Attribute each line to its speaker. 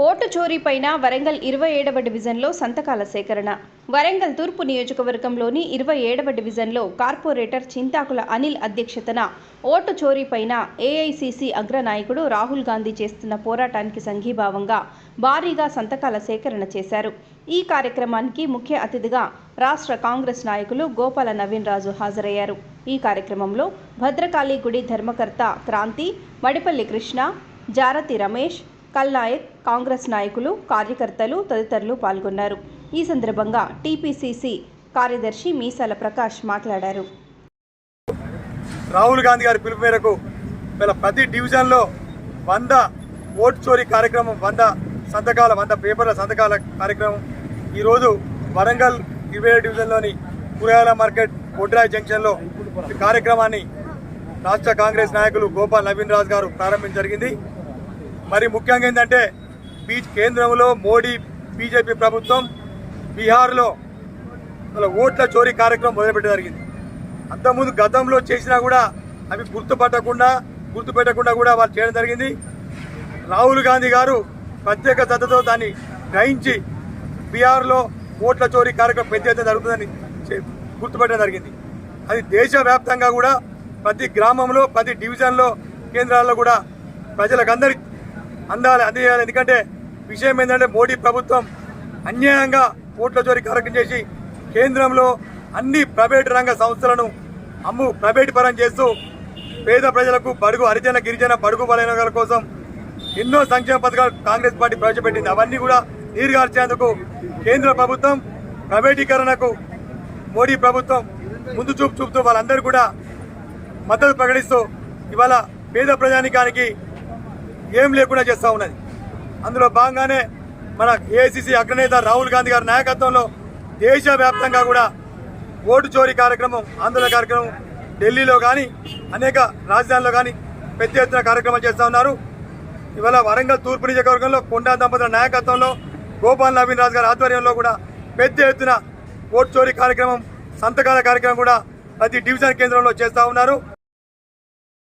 Speaker 1: Vote చోరీపైన Warangal ఇరవై ఏడవ డివిజన్లో సంతకాల సేకరణ. వరంగల్ తూర్పు నియోజకవర్గంలోని ఇరవై ఏడవ డివిజన్లో కార్పొరేటర్ చింతాకుల అనిల్ అధ్యక్షతన ఓటు చోరీపైన ఏఐసిసి అగ్రనాయకుడు రాహుల్ గాంధీ చేస్తున్న పోరాటానికి సంఘీభావంగా భారీగా సంతకాల సేకరణ చేశారు. ఈ కార్యక్రమానికి ముఖ్య అతిథిగా రాష్ట్ర కాంగ్రెస్ నాయకులు గోపాల నవీన్ రాజు హాజరయ్యారు. ఈ కార్యక్రమంలో భద్రకాళి గుడి ధర్మకర్త క్రాంతి మడిపల్లి కృష్ణ జారతి రమేష్ కల్నాయక్ కాంగ్రెస్ నాయకులు కార్యకర్తలు తదితరులు పాల్గొన్నారు. ఈ సందర్భంగా టీపీసీసీ కార్యదర్శి మీసాల ప్రకాష్ మాట్లాడారు.
Speaker 2: రాహుల్ గాంధీ గారి పిలుపు మేరకు ప్రతి డివిజన్లో వంద ఓటు చోరీ కార్యక్రమం వంద సంతకాల వంద పేపర్ల సంతకాల కార్యక్రమం ఈరోజు వరంగల్ ఇరవై డివిజన్లోని కూరగాయల మార్కెట్ కొడ్రాయ్ జంక్షన్లో ఈ కార్యక్రమాన్ని రాష్ట్ర కాంగ్రెస్ నాయకులు గోపాల్ నవీన్ రాజు గారు ప్రారంభించడం జరిగింది. మరి ముఖ్యంగా ఏంటంటే బీచ్ కేంద్రంలో మోడీ బీజేపీ ప్రభుత్వం బీహార్లో వాళ్ళ ఓట్ల చోరీ కార్యక్రమం మొదలుపెట్టడం జరిగింది. అంతకుముందు గతంలో చేసినా కూడా అవి గుర్తుపట్టకుండా గుర్తుపెట్టకుండా కూడా వాళ్ళు చేయడం జరిగింది. రాహుల్ గాంధీ గారు ప్రత్యేక శ్రద్ధతో దాన్ని గ్రహించి బీహార్లో ఓట్ల చోరీ కార్యక్రమం పెద్ద ఎత్తున జరుగుతుందని గుర్తుపెట్టడం జరిగింది. అది దేశవ్యాప్తంగా కూడా ప్రతి గ్రామంలో ప్రతి డివిజన్లో కేంద్రాల్లో కూడా ప్రజలకందరి అందాలి అందియాలి ఎందుకంటే విషయం ఏంటంటే మోడీ ప్రభుత్వం అన్యాయంగా ఓట్ల జోరి కార్యక్రమం చేసి కేంద్రంలో అన్ని ప్రైవేట్ రంగ సంస్థలను అమ్ము ప్రైవేట్ పరం చేస్తూ పేద ప్రజలకు బడుగు హరిజన గిరిజన బడుగు బలైన కోసం ఎన్నో సంక్షేమ పథకాలు కాంగ్రెస్ పార్టీ ప్రవేశపెట్టింది. అవన్నీ కూడా నీరుగార్చేందుకు కేంద్ర ప్రభుత్వం ప్రైవేటీకరణకు మోడీ ప్రభుత్వం ముందు చూపు చూపుతూ వాళ్ళందరూ కూడా మద్దతు ప్రకటిస్తూ ఇవాళ పేద ప్రజానికానికి ఏం లేకుండా చేస్తూ ఉన్నది. అందులో భాగంగానే మన ఏఐసిసి అగ్రనేత రాహుల్ గాంధీ గారి నాయకత్వంలో దేశవ్యాప్తంగా కూడా ఓటు చోరీ కార్యక్రమం ఆందోళన కార్యక్రమం ఢిల్లీలో కానీ అనేక రాజధానిలో కానీ పెద్ద ఎత్తున కార్యక్రమాలు చేస్తూ ఉన్నారు. ఇవాళ వరంగల్ తూర్పు నియోజకవర్గంలో కొండా దంపతుల నాయకత్వంలో గోపాల్ నవీన్ రాజు గారి ఆధ్వర్యంలో కూడా పెద్ద ఎత్తున ఓటు చోరీ కార్యక్రమం సంతకాల కార్యక్రమం కూడా ప్రతి డివిజన్ కేంద్రంలో చేస్తూ ఉన్నారు.